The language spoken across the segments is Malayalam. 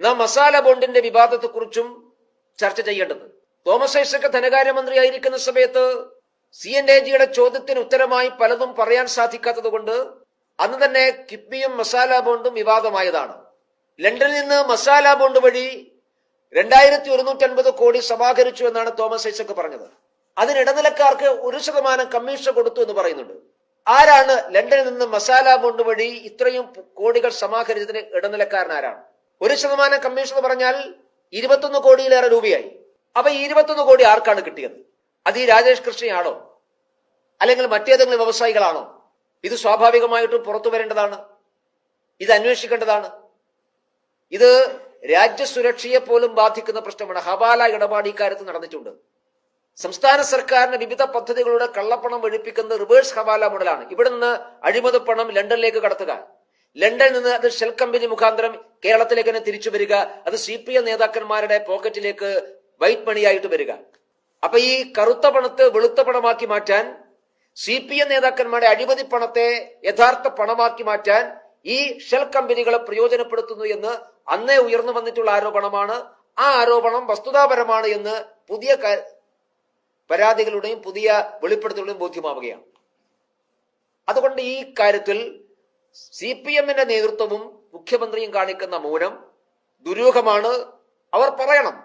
നാം മസാല ബോണ്ടിന്റെ വിവാദത്തെക്കുറിച്ചും ചർച്ച ചെയ്യേണ്ടത്. തോമസ് ഐസക് ധനകാര്യമന്ത്രിയായിരിക്കുന്ന സമയത്ത് സി എൻ എ ജിയുടെ ചോദ്യത്തിന് ഉത്തരമായി പലതും പറയാൻ സാധിക്കാത്തത് കൊണ്ട് അന്ന് തന്നെ കിഫ്ബിയും മസാല ബോണ്ടും വിവാദമായതാണ്. ലണ്ടനിൽ നിന്ന് മസാല ബോണ്ട് വഴി രണ്ടായിരത്തി ഒരുന്നൂറ്റി അൻപത് കോടി സമാഹരിച്ചു എന്നാണ് തോമസ് ഐസക് പറഞ്ഞത്. അതിന് ഇടനിലക്കാർക്ക് ഒരു ശതമാനം കമ്മീഷൻ കൊടുത്തു എന്ന് പറയുന്നുണ്ട്. ആരാണ് ലണ്ടനിൽ നിന്ന് മസാല ബോണ്ട് വഴി ഇത്രയും കോടികൾ സമാഹരിച്ചതിന് ഇടനിലക്കാരൻ ആരാണ് ഒരു ശതമാനം കമ്മീഷൻ എന്ന് പറഞ്ഞാൽ ഇരുപത്തൊന്ന് കോടിയിലേറെ രൂപയായി. അപ്പൊ ഈ ഇരുപത്തൊന്ന് കോടി ആർക്കാണ് കിട്ടിയത്? അത് ഈ രാജേഷ് കൃഷ്ണയാണോ? അല്ലെങ്കിൽ മറ്റേതെങ്കിലും വ്യവസായികളാണോ? ഇത് സ്വാഭാവികമായിട്ടും പുറത്തു വരേണ്ടതാണ്. ഇത് അന്വേഷിക്കേണ്ടതാണ്. ഇത് രാജ്യസുരക്ഷയെ പോലും ബാധിക്കുന്ന പ്രശ്നമാണ്. ഹവാല ഇടപാട് ഇക്കാര്യത്തിൽ നടന്നിട്ടുണ്ട്. സംസ്ഥാന സർക്കാരിന് വിവിധ പദ്ധതികളുടെ കള്ളപ്പണം വെളുപ്പിക്കുന്ന റിവേഴ്സ് ഹവാല മോഡലാണ്. ഇവിടെ നിന്ന് അഴിമതി പണം ലണ്ടനിലേക്ക് കടത്തുക. ലണ്ടനിൽ നിന്ന് അത് ഷെൽ കമ്പനി മുഖാന്തരം കേരളത്തിലേക്ക് തന്നെ തിരിച്ചു വരിക. അത് സി പി എം നേതാക്കന്മാരുടെ പോക്കറ്റിലേക്ക് വൈറ്റ് മണിയായിട്ട് വരിക. അപ്പൊ ഈ കറുത്ത പണത്തെ വെളുത്ത പണമാക്കി മാറ്റാൻ സി പി എം നേതാക്കന്മാരുടെ അഴിമതി പണത്തെ യഥാർത്ഥ പണമാക്കി മാറ്റാൻ ഈ ഷെൽ കമ്പനികളെ പ്രയോജനപ്പെടുത്തുന്നു എന്ന് അന്നേ ഉയർന്നു വന്നിട്ടുള്ള ആരോപണമാണ്. ആ ആരോപണം വസ്തുതാപരമാണ് എന്ന് പുതിയ പരാതികളുടെയും പുതിയ വെളിപ്പെടുത്തലുടെയും ബോധ്യമാവുകയാണ്. അതുകൊണ്ട് ഈ കാര്യത്തിൽ സി പി എമ്മിന്റെ നേതൃത്വവും മുഖ്യമന്ത്രിയും കാണിക്കുന്ന മൗനം ദുരൂഹമാണ്. അവർ പറയണം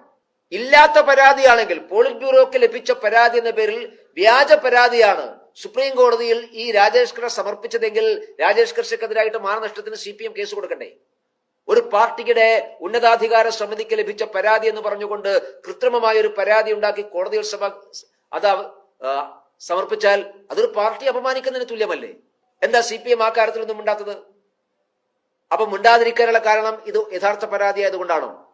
ഇല്ലാത്ത പരാതിയാണെങ്കിൽ പോളിറ്റ് ബ്യൂറോക്ക് ലഭിച്ച പരാതി എന്ന പേരിൽ വ്യാജ പരാതിയാണ് സുപ്രീം കോടതിയിൽ ഈ രാജേഷ് കൃഷ്ണ സമർപ്പിച്ചതെങ്കിൽ രാജേഷ് കൃഷ്ണക്കെതിരായിട്ട് മാനനഷ്ടത്തിന് സി പി എം കേസ് കൊടുക്കണ്ടേ? ഒരു പാർട്ടിയുടെ ഉന്നതാധികാര സമിതിക്ക് ലഭിച്ച പരാതി എന്ന് പറഞ്ഞുകൊണ്ട് കൃത്രിമമായ ഒരു പരാതി ഉണ്ടാക്കി കോടതിയിൽ സഭ അത് സമർപ്പിച്ചാൽ അതൊരു പാർട്ടി അപമാനിക്കുന്നതിന് തുല്യമല്ലേ? എന്താ സി പി എം ആ കാര്യത്തിലൊന്നും മിണ്ടാത്തത്? അപ്പൊ മിണ്ടാതിരിക്കാനുള്ള കാരണം ഇത് യഥാർത്ഥ പരാതി ആയതുകൊണ്ടാണോ?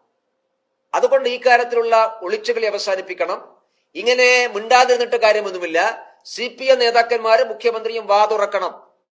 അതുകൊണ്ട് ഈ കാര്യത്തിലുള്ള ഒളിച്ചുകളി അവസാനിപ്പിക്കണം. ഇങ്ങനെ മിണ്ടാതിരുന്നിട്ട് കാര്യമൊന്നുമില്ല. സി പി എം നേതാക്കന്മാര് മുഖ്യമന്ത്രിയും വാതുറക്കണം.